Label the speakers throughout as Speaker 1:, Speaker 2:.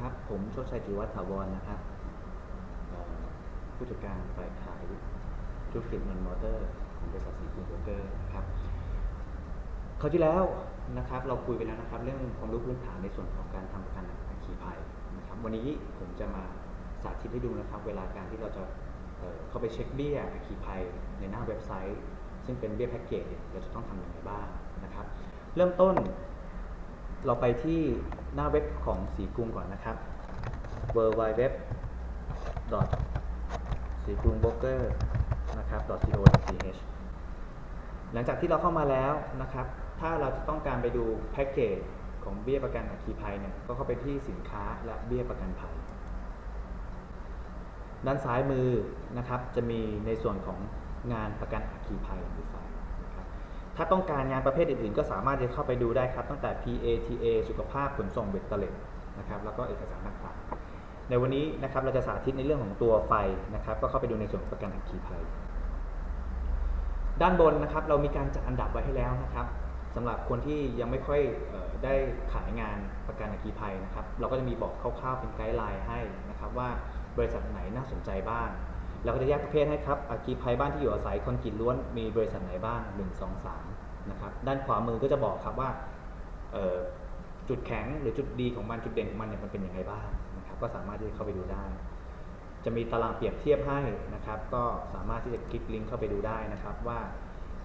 Speaker 1: ครับ ผมโชคชัยจิวัฒน์ถาวรนะครับผู้จัดการฝ่ายขายธุรกิจนอนมอเตอร์ของบริษัทสีกรุงโบรกเกอร์นะครับคราวที่แล้วนะครับเราคุยไปแล้วนะครับ เรื่องความรู้พื้นฐานในส่วนของการทำประกันอัคคีภัยนะครับ วันนี้ผมจะมาสาธิตให้ดูนะครับ เวลาการที่เราจะเเข้าไปเช็คเบี้ยอัคคีภัยในหน้าเว็บไซต์ ซึ่งเป็นเบี้ยแพ็กเกจเนี่ยเราจะต้องทำยังไงบ้างนะครับ เริ่มต้นเราไปที่ หน้าเว็บของสีกรุงก่อนนะครับ w w w สีกรุงโบรกเกอร์นะครับ .co .th หลังจากที่เราเข้ามาแล้วนะครับ ถ้าเราจะต้องการไปดูแพ็กเกจของเบี้ยประกันอัคคีภัยเนี่ย ก็เข้าไปที่สินค้าและเบี้ยประกันภัย ด้านซ้ายมือนะครับ จะมีในส่วนของงานประกันอัคคีภัยหรือ ถ้าต้องการงานประเภทอื่นๆ ก็สามารถจะเข้าไปดูได้ครับ ตั้งแต่ PATA สุขภาพขนส่งเบ็ดเตล็ดนะครับแล้วก็เอกสารต่างๆ ในวันนี้นะครับเราจะสาธิตในเรื่องของตัวไฟนะครับ ก็เข้าไปดูในส่วนประกันอัคคีภัย ด้านบนนะครับเรามีการจัดอันดับไว้ให้แล้วนะครับสำหรับคนที่ยังไม่ค่อยออได้ขายงานประกันอัคคีภัยนะครับ เราก็จะมีบอกคร่าวๆเป็นไกด์ไลน์ให้นะครับว่าบริษัทไหนน่าสนใจบ้าง เราก็จะแยกประเภทให้ครับอัคคีภัยบ้านที่อยู่อาศัยคอนกรีตล้วนมีบริษัทไหนบ้าง1 2 3นะครับด้านขวามือก็จะบอกครับว่าจุดแข็งหรือจุดดีของมันจุดเด่นของมันเนี่ยมันเป็นยังไงบ้างนะครับก็สามารถที่จะเข้าไปดูได้ จะมีตารางเปรียบเทียบให้นะครับ ก็สามารถที่จะคลิกลิงก์เข้าไปดูได้นะครับว่า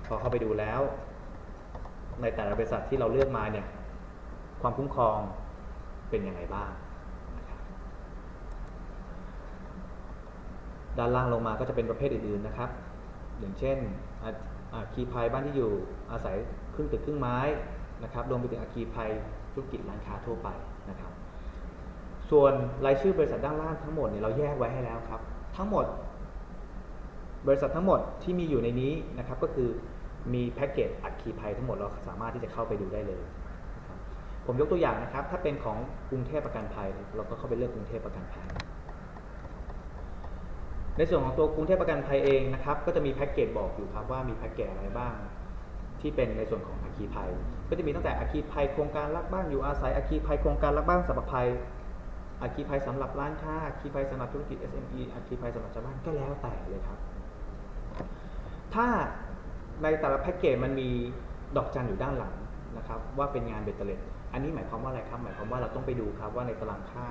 Speaker 1: พอเข้าไปดูแล้ว ในแต่ละบริษัทที่เราเลือกมาเนี่ยความคุ้มครองเป็นยังไงบ้างนะครับ ด้านล่างลงมาก็จะเป็นประเภทอื่นๆนะครับ อย่างเช่นอาคีภัยบ้านที่อยู่อาศัยครึ่งตึกครึ่งไม้นะครับรวมไปถึงอาคีภัยธุรกิจร้านค้าทั่วไปนะครับ ส่วนรายชื่อบริษัทด้านล่างทั้งหมดเนี่ยเราแยกไว้ให้แล้วครับ ทั้งหมด บริษัททั้งหมดที่มีอยู่ในนี้นะครับก็คือมีแพ็กเกจอัคคีภัยทั้งหมดเราสามารถที่จะเข้าไปดูได้เลย ผมยกตัวอย่างนะครับ ถ้าเป็นของกรุงเทพประกันภัย เราก็เข้าไปเลือกกรุงเทพประกันภัย ในส่วนของตัวกรุงเทพประกันภัยเองนะครับ ก็จะมีแพ็กเกจบอกอยู่ครับว่ามีแพ็กเกจอะไรบ้าง ที่เป็นในส่วนของอัคคีภัย ก็จะมีตั้งแต่อัคคีภัยโครงการรักบ้านอยู่อาศัยอัคคีภัยโครงการรักบ้านสัมปภัยอัคคีภัยสำหรับร้านค้าอัคคีภัยสำหรับธุรกิจ SME อัคคีภัยสำหรับชาวบ้านก็แล้วแต่เลยครับ ถ้าในแต่ละแพ็กเกจมันมีดอกจันอยู่ด้านหลังนะครับ ว่าเป็นงานเบ็ดเตล็ดอันนี้หมายความว่าอะไรครับ หมายความว่าเราต้องไปดูครับว่าในตารางค่า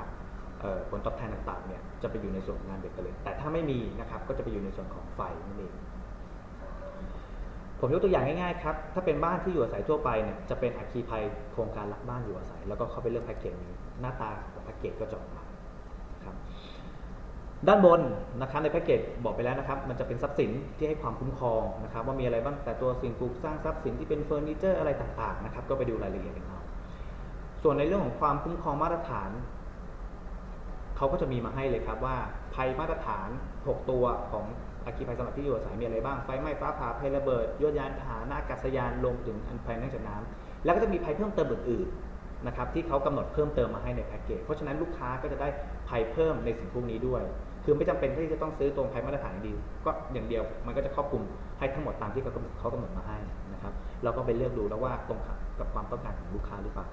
Speaker 1: ผลตอบแทนต่างๆเนี่ยจะไปอยู่ในส่วนของงานเบ็ดเล็ดแต่ถ้าไม่มีนะครับก็จะไปอยู่ในส่วนของไฟนั่นเองผมยกตัวอย่างง่ายๆครับ ถ้าเป็นบ้านที่อยู่อาศัยทั่วไปเนี่ยจะเป็นอัคคีภัยโครงการรักบ้านอยู่อาศัย แล้วก็เข้าไปเลือกแพ็กเกจนี้ หน้าตาของแพ็กเกจก็จะออกมาครับด้านบนนะครับในแพ็กเกจบอกไปแล้วนะครับ มันจะเป็นทรัพย์สินที่ให้ความคุ้มครองนะครับ ว่ามีอะไรบ้างแต่ตัวสิ่งปลูกสร้างทรัพย์สินที่เป็นเฟอร์นิเจอร์อะไรต่างๆนะครับก็ไปดูรายละเอียดกันเอาส่วนในเรื่องของความคุ้มครองมาตรฐาน เขาก็จะมีมาให้เลยครับว่าภัยมาตรฐาน 6 ตัวของอาคีภัยสำหรับที่อยู่อาศัยมีอะไรบ้างไฟไหม้ฟ้าผ่าภัยระเบิดยวดยานพาหนะอากาศยานลงถึงอันภัยนั่งจากน้ำแล้วก็จะมีภัยเพิ่มเติมอื่นๆนะครับที่เขากำหนดเพิ่มเติมมาให้ในแพ็กเกจเพราะฉะนั้นลูกค้าก็จะได้ภัยเพิ่มในสิ่งพวกนี้ด้วย คือไม่จำเป็นที่จะต้องซื้อตรงภัยมาตรฐานอย่างเดียวก็อย่างเดียวมันก็จะครอบคลุมให้ทั้งหมดตามที่เขาเขากำหนดมาให้นะครับเราก็ไปเลือกดูแล้วว่าตรงกับความต้องการของลูกค้าหรือเปล่า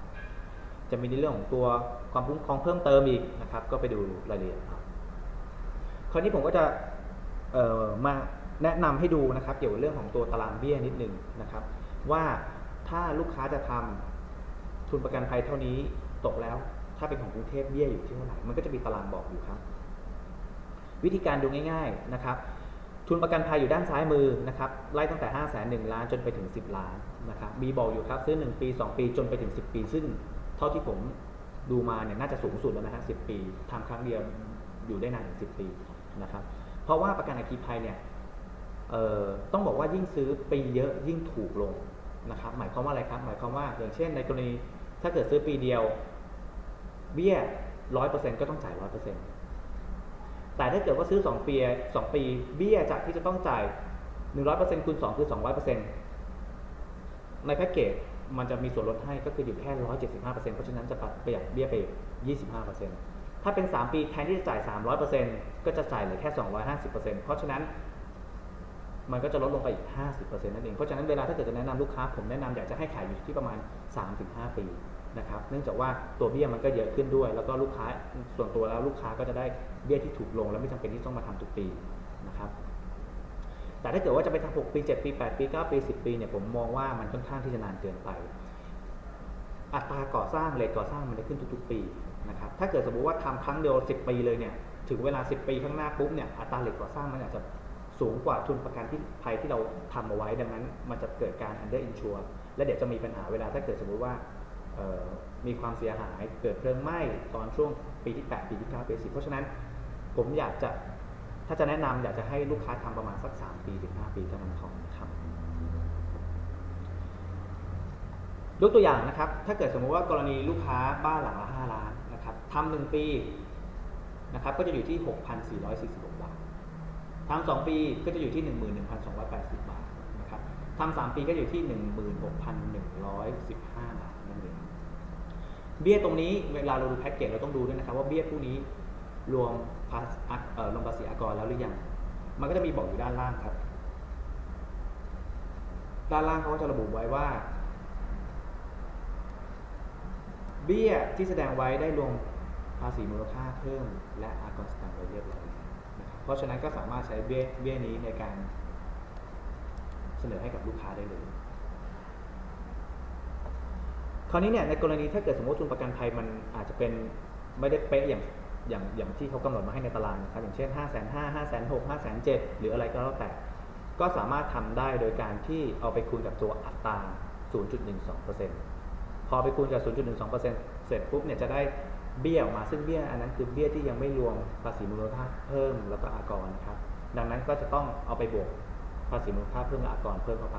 Speaker 1: จะมีในเรื่องของตัวความคุ้มครองเพิ่มเติมอีกนะครับ ก็ไปดูรายละเอียดเอาคราวนี้ผมก็จะมาแนะนำให้ดูนะครับ เกี่ยวกับเรื่องของตัวตารางเบี้ยนิดนึงนะครับ ว่าถ้าลูกค้าจะทำทุนประกันภัยเท่านี้ตกแล้ว ถ้าเป็นของกรุงเทพเบี้ยอยู่ที่เท่าไหร่มันก็จะมีตารางบอกอยู่ครับ วิธีการดูง่าย ๆนะครับ ทุนประกันภัยอยู่ด้านซ้ายมือนะครับไล่ตั้งแต่ 5 0 0 0 0 0 1ล้านจนไปถึง 10 ล้านนะครับมีบอกอยู่ครับซื้อ 1 ปี 2 ปีจนไปถึง 10 ปี ซึ่ง ท่าที่ผมดูมาเนี่ยน่าจะสูงสุดแล้วนะฮะ10ปีทำครั้งเดียวอยู่ได้นานถึง10ปีนะครับเพราะว่าประกันอัคคีภัยเนี่ยต้องบอกว่ายิ่งซื้อปีเยอะยิ่งถูกลงนะครับหมายความว่าอะไรครับ หมายความว่าอย่างเช่นในกรณีถ้าเกิดซื้อปีเดียวเบี้ยร้อยเปอร์เซ็นต์ก็ต้องจ่ายร้อยเปอร์เซ็นต์แต่ถ้าเกิดว่าซื้อ2ปี2ปีเบี้ยจากที่จะต้องจ่าย100%คูณ2คือ200%ในแพ็กเกจ มันจะมีส่วนลดให้ก็คืออยู่แค่175%เจ็ดสิบห้าเปอร์เซ็นต์เพราะฉะนั้นจะประหยัดเบี้ยไป25%ถ้าเป็น3ปีแทนที่จะจ่าย300%ก็จะจ่ายเหลือแค่250%เปอร์เซ็นต์เพราะฉะนั้นมันก็จะลดลงไปอีก 50%นั่นเอง เพราะฉะนั้นเวลาถ้าเกิดจะแนะนำลูกค้า ผมแนะนำอยากจะให้ขายอยู่ที่ประมาณ 3-5 ปีนะครับ เนื่องจากว่าตัวเบี้ยมันก็เยอะขึ้นด้วย แล้วก็ลูกค้าส่วนตัวแล้วลูกค้าก็จะได้เบี้ยที่ถูกลง และไม่จำเป็นที่ต้องมาทำทุกปีนะครับ แต่ถ้าเกิดว่าจะไปทำ6ปี 7 ปี 8 ปี 9 ปี 10 ปีเนี่ยผมมองว่ามันค่อนข้างที่จะนานเกินไป อัตราก่อสร้างเลทก่อสร้างมันจะขึ้นทุกๆ ปีนะครับถ้าเกิดสมมติว่าทำครั้งเดียว 10 ปีเลยเนี่ยถึงเวลา 10 ปีข้างหน้าปุ๊บเนี่ยอัตราเลทก่อสร้างมันอาจจะสูงกว่าทุนประกันที่ภัยที่เราทำเอาไว้ดังนั้น มันจะเกิดการ under insure และเดี๋ยวจะมีปัญหาเวลาถ้าเกิดสมมติว่ามีความเสียหายเกิดเพลิงไหม้ตอนช่วงปีที่ 8 ปีที่ 9 ปี10เพราะฉะนั้นผมอยากจะาจะแนะนำอยากจะให้ลูกค้าทำประมาณสัก 3 ปีถึง 5 ปีเท่านั้นพอนะครับยกตัวอย่างนะครับ ถ้าเกิดสมมุติว่ากรณีลูกค้าบ้านหลังละ 5 ล้านนะครับทำหนึ่งปีนะครับก็จะอยู่ที่ 6,446 บาททำสองปีก็จะอยู่ที่ 11,280 บาทนะครับทำสามปีก็อยู่ที่ 16,115 บาทนั่นเองเบี้ยตรงนี้เวลาเราดูแพ็กเกจเราต้องดูด้วยนะครับว่าเบี้ยพวกนี้รวม ภาษีเอ่อรวมภาษีอากรแล้วหรือยัง มันก็จะมีบอกอยู่ด้านล่างครับ ด้านล่างเขาก็จะระบุไว้ว่า เบี้ยที่แสดงไว้ได้รวมภาษีมูลค่าเพิ่ม และอากรสแตนไว้เรียบร้อยแล้วนะครับเพราะฉะนั้นก็สามารถใช้เบี้ยเบี้ยนี้ในการเสนอให้กับลูกค้าได้เลย คราวนี้เนี่ยในกรณีถ้าเกิดสมมติทุนประกันภัยมันอาจจะเป็นไม่ได้เป๊ะอย่าง อย่างอย่างที่เขากำหนดมาให้ในตารางนะครับอย่างเช่น 5 5 0 0 0 5 5 6 0 0 5 7 0 0หรืออะไรก็แล้วแต่ ก็สามารถทำได้โดยการที่เอาไปคูณกับตัวอัตรา 0.12%พอไปคูณกับ 0.12%เสร็จปุ๊บเนี่ยจะได้เบี้ยออกมาซึ่งเบี้ยอันนั้นคือเบี้ยที่ยังไม่รวมภาษีมูลค่าเพิ่มแล้วก็อากรนะครับ ดังนั้นก็จะต้องเอาไปบวกภาษีมูลค่าเพิ่มและอากรเพิ่มเข้าไป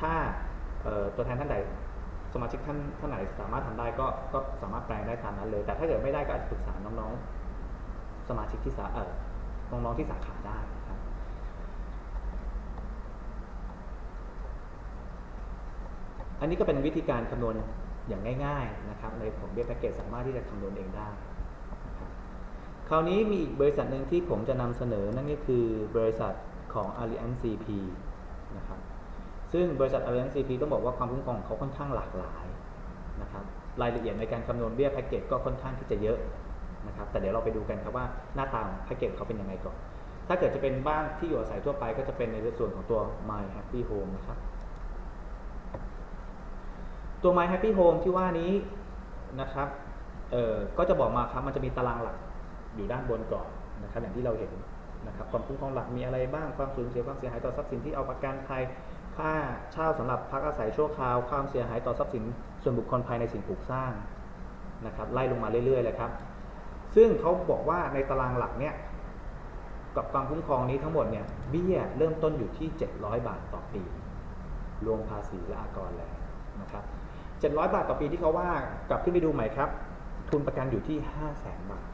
Speaker 1: ถ้าตัวแทนท่านใด สมาชิกท่านท่านไหนสามารถทำได้ก็ก็สามารถแปลงได้ตามนั้นเลย แต่ถ้าเกิดไม่ได้ก็อาจจะปรึกษาน้องๆ สมาชิกที่สาเออน้องๆที่สาขาได้ครับอันนี้ก็เป็นวิธีการคำนวณอย่างง่าย ๆนะครับ ในของเบียแพ็กเกจสามารถที่จะคำนวณเองได้ครับคราวนี้มีอีกบริษัทหนึ่งที่ผมจะนำเสนอนั่นก็คือบริษัทของ Allianz CP นะครับ ซึ่งบริษัท Allianz CP ต้องบอกว่าความคุ้มครองของเขาค่อนข้างหลากหลายนะครับรายละเอียดในการคำนวณเบี้ยแพ็กเกจก็ค่อนข้างที่จะเยอะนะครับแต่เดี๋ยวเราไปดูกันครับว่าหน้าตาของแพ็กเกจเขาเป็นยังไงก่อน ถ้าเกิดจะเป็นบ้านที่อยู่อาศัยทั่วไปก็จะเป็นในส่วนของตัว My Happy Home นะครับตัว My Happy Home ที่ว่านี้นะครับเอ่อก็จะบอกมาครับมันจะมีตารางหลักอยู่ด้านบนก่อนนะครับอย่างที่เราเห็นนะครับความคุ้มครองหลักมีอะไรบ้างความสูญเสียความเสียหายต่อทรัพย์สินที่เอาประกันภัย ค่าเช่าสำหรับพักอาศัยชั่วคราว ความเสียหายต่อทรัพย์สินส่วนบุคคลภายในสิ่งปลูกสร้างนะครับไล่ลงมาเรื่อยๆเลยครับ ซึ่งเขาบอกว่าในตารางหลักเนี่ยกับความคุ้มครองนี้ทั้งหมดเนี่ยเบี้ยเริ่มต้นอยู่ที่ 700 บาทต่อปี รวมภาษีและอากรแล้วนะครับ700 บาทต่อปีที่เขาว่ากลับขึ้นไปดูใหม่ครับ ทุนประกันอยู่ที่ 500,000บาท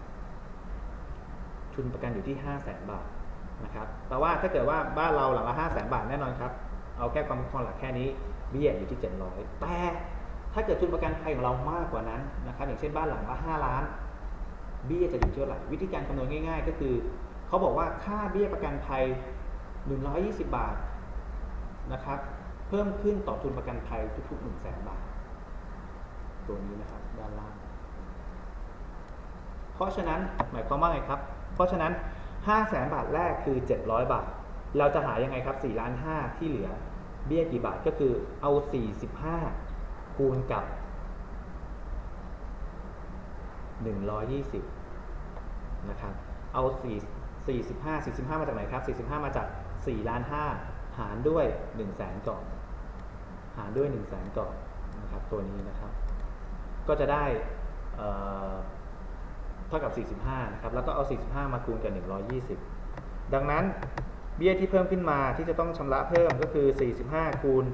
Speaker 1: ทุนประกันอยู่ที่ 500,000บาทนะครับแปลว่าถ้าเกิดว่าบ้านเราหลังละ 500,000บาทแน่นอนครับ เอาแค่ความคุ้มครองหลักแค่นี้เบี้ยอยู่ที่ 700 แต่ถ้าเกิดทุนประกันภัยของเรามากกว่านั้นนะครับอย่างเช่นบ้านหลังละ5ล้าน เบี้ยจะอยู่ที่เท่าไหร่วิธีการคำนวณง่าย ๆ ก็คือเขาบอกว่าค่าเบี้ยประกันภัย 120 บาทนะครับเพิ่มขึ้นต่อทุนประกันภัยทุกๆ1 0 0 0 0 0บาท ตัวนี้นะครับด้านล่าง เพราะฉะนั้นหมายความว่าไงครับ เพราะฉะนั้น 5 0 0แสนบาทแรกคือ 700 บาท เราจะหายังไงครับ4ล้าน5ที่เหลือ เบี้ยกี่บาทก็คือเอา 45 คูณกับ 120 นะครับ เอา4 45 45 มาจากไหนครับ 45 มาจาก4ล้าน5หารด้วย 1 0 0 0 0แสนก่อน หารด้วย 1 0 0 0 0แสนก่อนนะครับตัวนี้นะครับ ก็จะได้เอ่อเท่ากับ 45 นะครับ แล้วก็เอา 45 มาคูณกับ 120 ดังนั้น เบี้ยที่เพิ่มขึ้นมาที่จะต้องชำระเพิ่มก็คือ 45 คูณ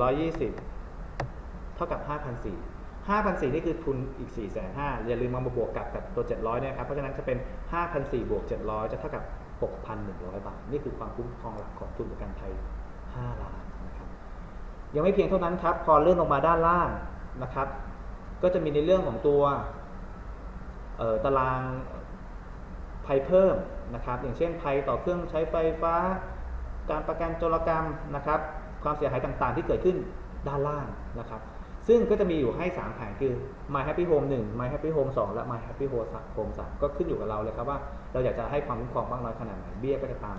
Speaker 1: 120 เท่ากับ 5,400 5,400 นี่คือทุนอีก 4,500อย่าลืมมาบวกกับกับตัว 700เนี่ยครับ เพราะฉะนั้นจะเป็น 5,400 บวก 700 จะเท่ากับ 6,100 บาท นี่คือความคุ้มครองหลักของทุนประกันภัย 5 ล้านนะครับ ยังไม่เพียงเท่านั้นครับ พอเลื่อนลงมาด้านล่างนะครับ ก็จะมีในเรื่องของตัวตารางภัยเพิ่ม นะครับ อย่างเช่นภัยต่อเครื่องใช้ไฟฟ้า การประกันโจรกรรมนะครับ ความเสียหายต่างๆ ที่เกิดขึ้นด้านล่างนะครับ ซึ่งก็จะมีอยู่ให้ 3 แผนคือ My Happy Home 1 My Happy Home 2 และ My Happy Home 3 ก็ขึ้นอยู่กับเราเลยครับว่าเราอยากจะให้ความคุ้มครองมากน้อยขนาดไหนเบี้ยก็จะตาม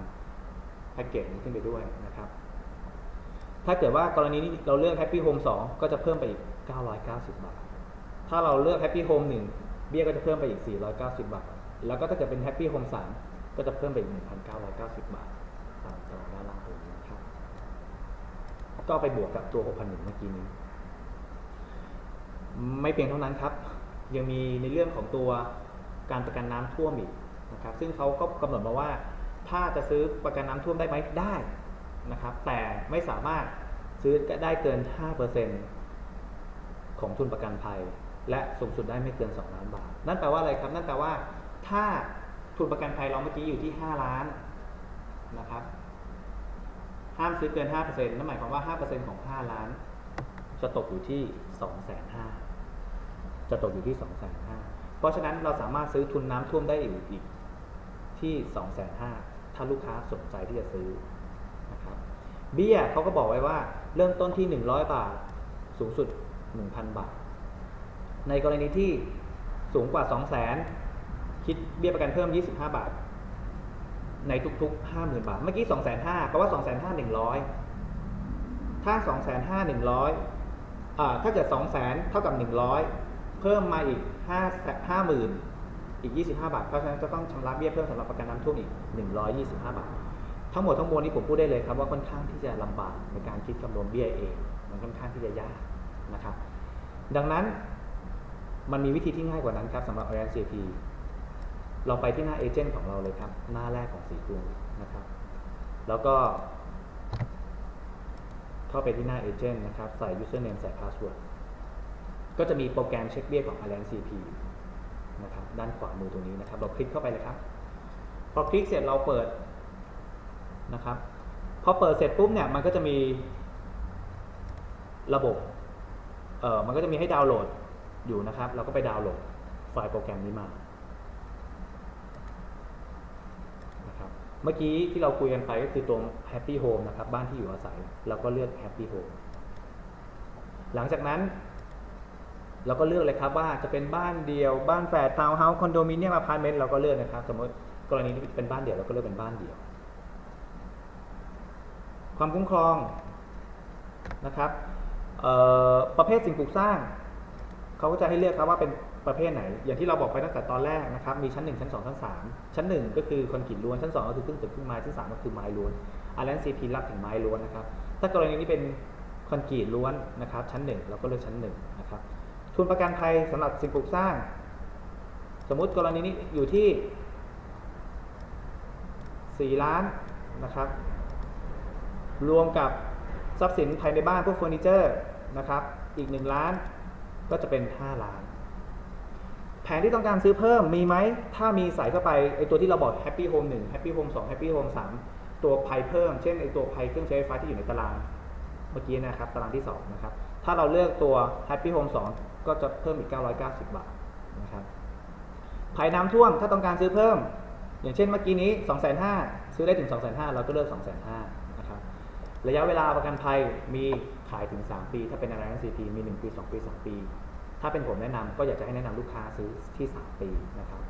Speaker 1: แพ็กเกจขึ้นไปด้วยนะครับ ถ้าเกิดว่ากรณีนี้เราเลือก Happy Home 2 ก็จะเพิ่มไปอีก 990 บาท ถ้าเราเลือก Happy Home 1 เบี้ยก็จะเพิ่มไปอีก 490 บาท แล้วก็ถ้าเกิดเป็น Happy Home 3 ก็จะเพิ่มไปอีก1,990 บาทตามตารางด้านล่างตรงนี้นะครับ ก็ไปบวกกับตัว6,100เมื่อกี้นี้ ไม่เพียงเท่านั้นครับ ยังมีในเรื่องของตัวการประกันน้ำท่วมอีกนะครับ ซึ่งเขาก็กำหนดมาว่า ถ้าจะซื้อประกันน้ำท่วมได้ไหมได้นะครับ แต่ไม่สามารถซื้อได้เกิน 5%ของทุนประกันภัย และสูงสุดได้ไม่เกิน 2 ล้านบาท นั่นแปลว่าอะไรครับ นั่นแปลว่าถ้า ทุนประกันภัยเราเมื่อกี้อยู่ที่ 5 ล้านนะครับห้ามซื้อเกิน 5%นั่นหมายความว่า 5%ของ 5 ล้าน จะตกอยู่ที่ 250,000จะตกอยู่ที่ 250,000เพราะฉะนั้นเราสามารถซื้อทุนน้ำท่วมได้อยู่อีกที่ 2,500,000ถ้าลูกค้าสนใจที่จะซื้อนะครับเบี้ยเขาก็บอกไว้ว่าเริ่มต้นที่ 100 บาท สูงสุด 1,000 บาท ในกรณีที่สูงกว่า 200,000 คิดเบี้ยประกันเพิ่ม 25 บาท ในทุกๆ 50,000 บาท เมื่อกี้ 2,500แปลว่า 2,500 100 ถ้า 2,500 100อ่าถ้าเกิด200,000เท่ากับ 100 เพิ่มมาอีก 5 50,000 อีก 25 บาท เพราะฉะนั้นจะต้องชำระเบี้ยเพิ่มสำหรับประกันน้ำท่วมอีก 125 บาท ทั้งหมดทั้งมวลนี้ผมพูดได้เลยครับว่าค่อนข้างที่จะลำบากในการคิดคำนวณเบี้ยเอง มันค่อนข้างที่จะยากนะครับ ดังนั้นมันมีวิธีที่ง่ายกว่านั้นครับสำหรับ RNCP เราไปที่หน้าเอเจนต์ของเราเลยครับ หน้าแรกของสีกรุงนะครับ แล้วก็ เข้าไปที่หน้าเอเจนต์นะครับ ใส่ username ใส่ password ก็จะมีโปรแกรมเช็คเบี้ยของ Allianz CP นะครับ ด้านขวามือตรงนี้นะครับ เราคลิกเข้าไปเลยครับ พอคลิกเสร็จเราเปิดนะครับ พอเปิดเสร็จปุ๊บเนี่ย มันก็จะมีระบบ เอ่อ มันก็จะมีให้ดาวน์โหลดอยู่นะครับ เราก็ไปดาวน์โหลดไฟล์โปรแกรมนี้มา นะครับ เมื่อกี้ที่เราคุยกันไปก็คือตรง Happy Home นะครับ บ้านที่อยู่อาศัย เราก็เลือก Happy Home หลังจากนั้น เราก็เลือกเลยครับว่าจะเป็นบ้านเดียว บ้านแฝดทาวน์เฮาส์คอนโดมิเนียมอพาร์ตเมนต์เราก็เลือกนะครับ สมมติกรณีที่เป็นบ้านเดี่ยวเราก็เลือกเป็นบ้านเดี่ยว ความคุ้มครองนะครับประเภทสิ่งปลูกสร้าง เขาก็จะให้เลือกครับว่าเป็น ประเภทไหน อย่างที่เราบอกไปตั้งแต่ตอนแรกนะครับ มีชั้น 1 ชั้น 2 ชั้น 3 ชั้น 1 ก็คือคอนกรีตล้วน ชั้น 2 ก็คือครึ่งตึกครึ่งไม้ ชั้น 3 ก็คือไม้ล้วนอาร์แลนซีพีรับถึงไม้ล้วนนะครับ ถ้ากรณีนี้เป็นคอนกรีตล้วนนะครับ ชั้น 1 เราก็เลือกชั้น 1 นะครับ ทุนประกันภัยสำหรับสิ่งปลูกสร้าง สมมุติกรณีนี้อยู่ที่ 4 ล้านนะครับ รวมกับทรัพย์สินภายในบ้านพวกเฟอร์นิเจอร์นะครับ อีก 1 ล้านก็จะเป็น 5 ล้าน แผนที่ต้องการซื้อเพิ่มมีไหม ถ้ามีใส่เข้าไปไอตัวที่เราบอก Happy Home 1 Happy Home 2 Happy Home 3 ตัวภัยเพิ่ม เช่นไอตัวภัยเครื่องใช้ไฟฟ้าที่อยู่ในตารางเมื่อกี้นะครับ ตารางที่ 2 นะครับ ถ้าเราเลือกตัว Happy Home 2 ก็จะเพิ่มอีก 990 บาทนะครับภัยน้ำท่วมถ้าต้องการซื้อเพิ่ม อย่างเช่นเมื่อกี้นี้ 2,500ซื้อได้ถึง 2,500เราก็เลือก 2,500นะครับระยะเวลาประกันภัยมีขายถึง 3 ปี ถ้าเป็นอะไรซีพีมี 1 ปี 2 ปี 3 ปี ถ้าเป็นผมแนะนำก็อยากจะให้แนะนำลูกค้าซื้อที่ 3 ปีนะครับ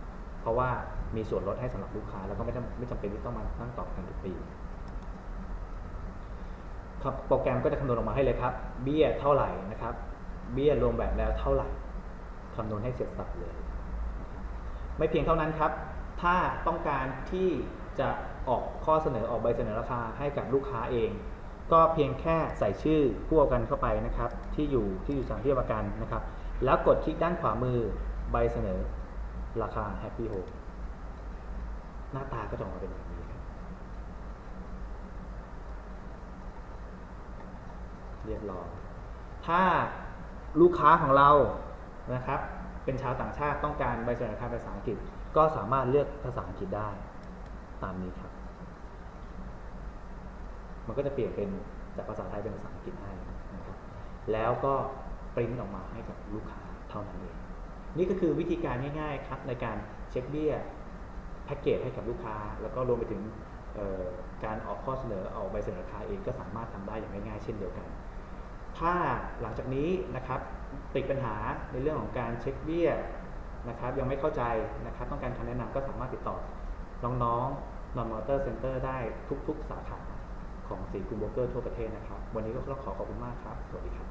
Speaker 1: เพราะว่ามีส่วนลดให้สำหรับลูกค้า แล้วก็ไม่จำไม่จำเป็นที่ต้องมานั่งตอบกันทุกปีครับโปรแกรมก็จะคำนวณออกมาให้เลยครับ เบี้ยเท่าไหร่นะครับ เบี้ยรวมแบบแล้วเท่าไหร่คำนวณให้เสร็จสับเลย ไม่เพียงเท่านั้นครับ ถ้าต้องการที่จะออกข้อเสนอออกใบเสนอราคาให้กับลูกค้าเอง ก็เพียงแค่ใส่ชื่อผู้ประกันเข้าไปนะครับ ที่อยู่ที่อยู่สถานที่ประกันนะครับ แล้วกดคลิกด้านขวามือใบเสนอราคา Happy Home หน้าตาก็จะออกมาเป็นแบบนี้ครับ เรียบร้อย ถ้าลูกค้าของเรานะครับ เป็นชาวต่างชาติต้องการใบเสนอราคาภาษาอังกฤษ ก็สามารถเลือกภาษาอังกฤษได้ตามนี้ครับ มันก็จะเปลี่ยนเป็นจากภาษาไทยเป็นภาษาอังกฤษให้นะครับ แล้วก็ ปริ้นออกมาให้กับลูกค้าเท่านั้นเอง นี่ก็คือวิธีการง่าย ๆ ครับในการเช็คเบี้ยแพ็กเกจให้กับลูกค้า แล้วก็รวมไปถึงการออกข้อเสนอออกใบเสนอราคาเองก็สามารถทำได้อย่างง่ายๆเช่นเดียวกัน ถ้าหลังจากนี้นะครับติดปัญหาในเรื่องของการเช็คเบี้ยนะครับยังไม่เข้าใจนะครับต้องการคำแนะนำก็สามารถติดต่อน้องๆ Non Motor Center ได้ทุก ๆ สาขาของสีกุมโบรกเกอร์ทั่วประเทศนะครับ วันนี้ก็ต้องขอขอบคุณมากครับ สวัสดีครับ